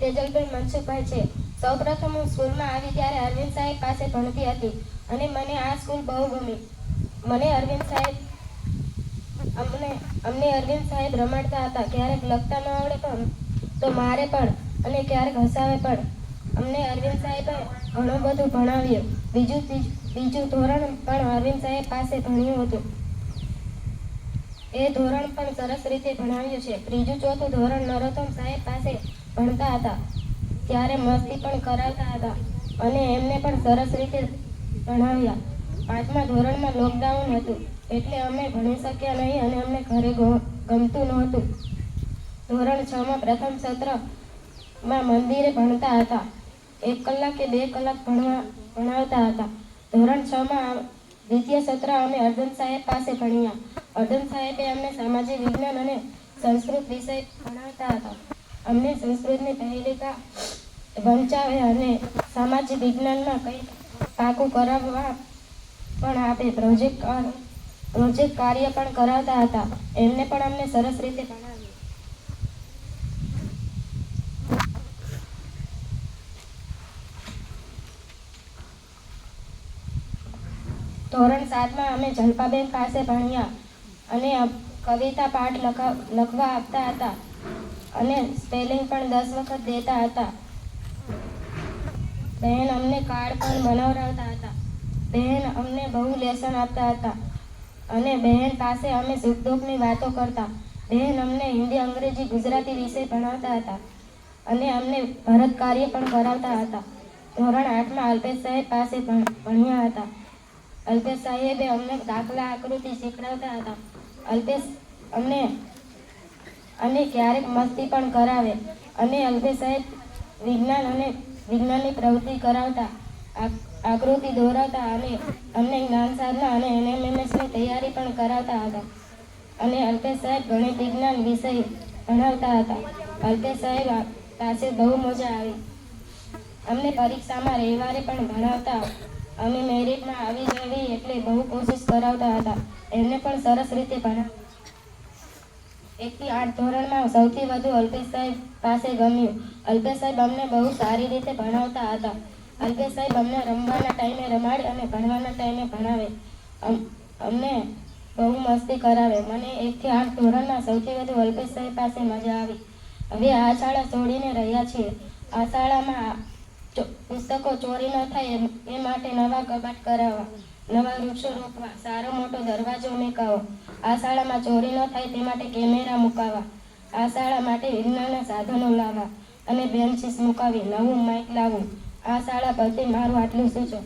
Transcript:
તેજલબેન મનસુખભાઈ છે, સૌપ્રથમ હું સ્કૂલમાં આવી ત્યારે અરવિંદ સાહેબ પાસે ભણતી હતી અને મને આ સ્કૂલ બહુ ગમી. મને અરવિંદ સાહેબ, અમને અમને અરવિંદ સાહેબ રમાડતા હતા. ક્યારેક લખતા ન આવડે પણ, તો મારે પણ અને ક્યારેક હસાવે પણ. અમને અરવિંદ સાહેબે ઘણું બધું ભણાવ્યું. બીજું બીજું ધોરણ પણ અરવિંદ સાહેબ પાસે ભણ્યું હતું. એ ધોરણ પણ સરસ રીતે ભણાવ્યું છે. ત્રીજું, ચોથું ધોરણ નરોત્તમ સાહેબ પાસે ભણતા હતા. ત્યારે મસ્તી પણ કરાવતા હતા અને એમને પણ સરસ રીતે ભણાવ્યા. પાંચમા ધોરણમાં લોકડાઉન હતું એટલે અમે ભણી શક્યા નહીં અને અમને ઘરે ગમતું નહોતું. ધોરણ છમાં પ્રથમ સત્રમાં મંદિરે ભણતા હતા. એક કલાક કે બે કલાક ભણવા, ભણાવતા હતા. ધોરણ છમાં દ્વિતીય સત્ર અમે અર્જુન સાહેબ પાસે ભણ્યા. અર્જુન સાહેબે અમને સામાજિક વિજ્ઞાન અને સંસ્કૃત વિષય ભણાવતા હતા. અમને સંસ્કૃતની પહેલિકા વંચાવે અને સામાજિક વિજ્ઞાનમાં કંઈ પાકું કરાવવા પણ આપે. પ્રોજેક્ટ પ્રોજેક્ટ કાર્ય પણ કરાવતા હતા. એમને પણ અમને સરસ રીતે ધોરણ સાતમાં અમે જલપાબેન પાસે ભણ્યા અને કવિતા પાઠ લખા, લખવા આપતા હતા. અને સ્પેલિંગ પણ દસ વખત દેતા હતા. બહેન અમને કાર્ડ પણ બનાવડાવતા હતા. બહેન અમને બહુ લેસન આપતા હતા. અને બહેન પાસે અમે સુખ દુઃખની વાતો કરતા. બહેન અમને હિન્દી, અંગ્રેજી, ગુજરાતી વિષય ભણાવતા હતા. અને અમને ભરત કાર્ય પણ કરાવતા હતા. ધોરણ આઠમાં અલ્પેશ સાહેબ પાસે ભણ્યા હતા. અલ્પેશ સાહેબે અમને દાખલા આકૃતિ શીખડાવતા હતા. અલ્પેશ અમને અને ક્યારેક મસ્તી પણ કરાવે. અને અલ્પેશ સાહેબ વિજ્ઞાન અને વિજ્ઞાનની પ્રવૃત્તિ કરાવતા આકૃતિ દોરાવતા અને અમને જ્ઞાન સાધના અને એનએમએમએસની તૈયારી પણ કરાવતા હતા. અને અલ્પેશ સાહેબ ગણિત વિજ્ઞાન વિષય ભણાવતા હતા. અલ્પેશ સાહેબ પાસે બહુ મજા આવી. અમને પરીક્ષામાં રવિવારે પણ ભણાવતા અમે મેરિટમાં આવી જવી એટલે બહુ કોશિશ કરાવતા હતા. એમને પણ સરસ રીતે ભણાવ્યા એકથી આઠ ધોરણમાં સૌથી વધુ અલ્પેશ સાહેબ પાસે ગમ્યું. અલ્પેશ સાહેબ અમને બહુ સારી રીતે ભણાવતા હતા. અલ્પેશ સાહેબ અમને રમવાના ટાઈમે રમાડે અને ભણવાના ટાઈમે ભણાવે. અમ- અમને બહુ મસ્તી કરાવે. મને એકથી આઠ ધોરણમાં સૌથી વધુ અલ્પેશ સાહેબ પાસે મજા આવી. હવે આ શાળા છોડીને રહ્યા છીએ. આ શાળામાં પુસ્તકો ચોરી ન થાય એ માટે નવા કબાટ કરાવવા, નવા વૃક્ષો રોપવા, સારો મોટો દરવાજો મુકાવો. આ શાળામાં ચોરી ન થાય તે માટે કેમેરા મુકાવવા આ શાળા માટે વિજ્ઞાનના સાધનો લાવવા અને બેન્ચીસ મુકાવી નવું માઇક લાવવું આ શાળા પરથી મારું આટલું સૂચો